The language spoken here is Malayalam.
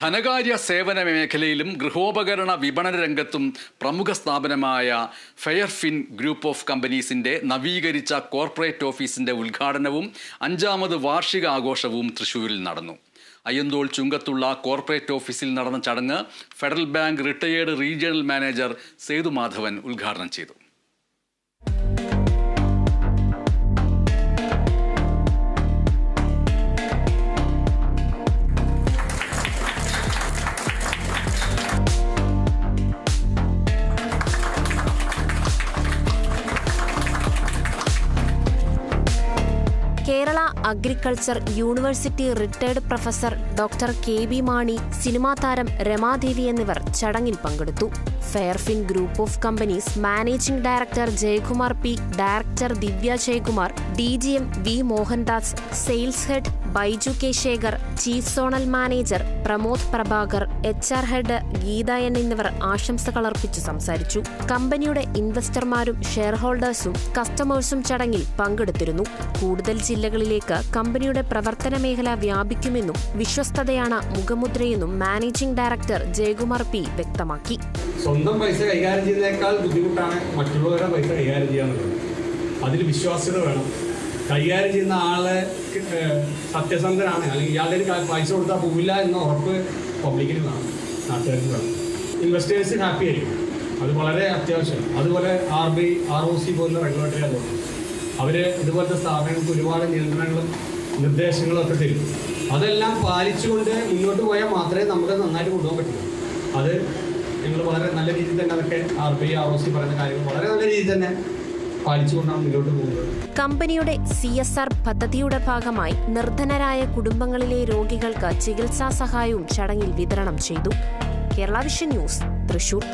ധനകാര്യ സേവന മേഖലയിലും ഗൃഹോപകരണ വിപണന രംഗത്തും പ്രമുഖ സ്ഥാപനമായ ഫെയർഫിൻ ഗ്രൂപ്പ് ഓഫ് കമ്പനീസിന്റെ നവീകരിച്ച കോർപ്പറേറ്റ് ഓഫീസിന്റെ ഉദ്ഘാടനവും അഞ്ചാമത് വാർഷിക ആഘോഷവും തൃശൂരിൽ നടന്നു. അയ്യന്തോൾ ചുങ്കത്തുള്ള കോർപ്പറേറ്റ് ഓഫീസിൽ നടന്ന ചടങ്ങ് Federal Bank retired regional manager Sethumadhavan ഉദ്ഘാടനം ചെയ്തു. Kerala agriculture university retired professor doctor K B Mani cinema താരം രമാദേവി എന്നിവർ ചടങ്ങിൽ പങ്കെടുത്തു. Fairfin group of companies managing director Jayakumar P director Divya Jayakumar D G M V Mohandas sales head Baiju K Shekhar chief zonal manager Pramod Prabhakar H R head Geetha N എന്നിവർ ആശംസകൾ അർപ്പിച്ചു സംസാരിച്ചു. കമ്പനിയുടെ ഇൻവെസ്റ്റർമാരും ഷെയർ ഹോൾഡേഴ്സും കസ്റ്റമേഴ്സും ചടങ്ങിൽ പങ്കെടുത്തിരുന്നു. കൂടുതൽ ജില്ലകളിലേക്ക് കമ്പനിയുടെ പ്രവർത്തന മേഖല വ്യാപിക്കുമെന്നും വിശ്വസ്തതയാണ് മുഖമുദ്രയെന്നും മാനേജിംഗ് ഡയറക്ടർ ജയകുമാർ പി വ്യക്തമാക്കി. സ്വന്തം പൈസ കൈകാര്യം ചെയ്യുന്നതിനേക്കാൾ ബുദ്ധിമുട്ടാണ് മറ്റുള്ളവരുടെ പൈസ കൈകാര്യം ചെയ്യാന്നുള്ളത്. അതിൽ വിശ്വാസ്യത വേണം. കൈകാര്യം ചെയ്യുന്ന ആളെ സത്യസന്ധനാണ്. അല്ലെങ്കിൽ ഇയാളുടെ പൈസ കൊടുത്താൽ പോവില്ല എന്ന ഉറപ്പ് പബ്ലിക്കിന് വേണം. നാട്ടുകാർക്ക് വേണം. ഇൻവെസ്റ്റേഴ്സ് ഹാപ്പി ആയിരിക്കും. അത് വളരെ അത്യാവശ്യമാണ്. അതുപോലെ R B R O C പോലുള്ള റെഗുലേറ്ററി അതോറിറ്റി അവർ ഇതുപോലത്തെ സ്ഥാപനങ്ങൾക്ക് ഒരുപാട് നിയന്ത്രണങ്ങളും നിർദ്ദേശങ്ങളും ഒക്കെ തരും. അതെല്ലാം പാലിച്ചുകൊണ്ട് മുന്നോട്ട് പോയാൽ മാത്രമേ നമുക്ക് നന്നായിട്ട് കൊണ്ടുപോകാൻ പറ്റുള്ളൂ അത് ഞങ്ങൾ വളരെ നല്ല രീതിയിൽ തന്നെ അതൊക്കെ R B R O C പറയുന്ന കാര്യങ്ങൾ വളരെ നല്ല രീതിയിൽ തന്നെ പാലിച്ചുകൊണ്ടാണ് മുന്നോട്ട് കമ്പനിയുടെ സി എസ് ആർ പദ്ധതിയുടെ ഭാഗമായി നിർധനരായ കുടുംബങ്ങളിലെ രോഗികൾക്ക് ചികിത്സാ സഹായവും ചടങ്ങിൽ വിതരണം ചെയ്തു. Kerala vision news Thrissur.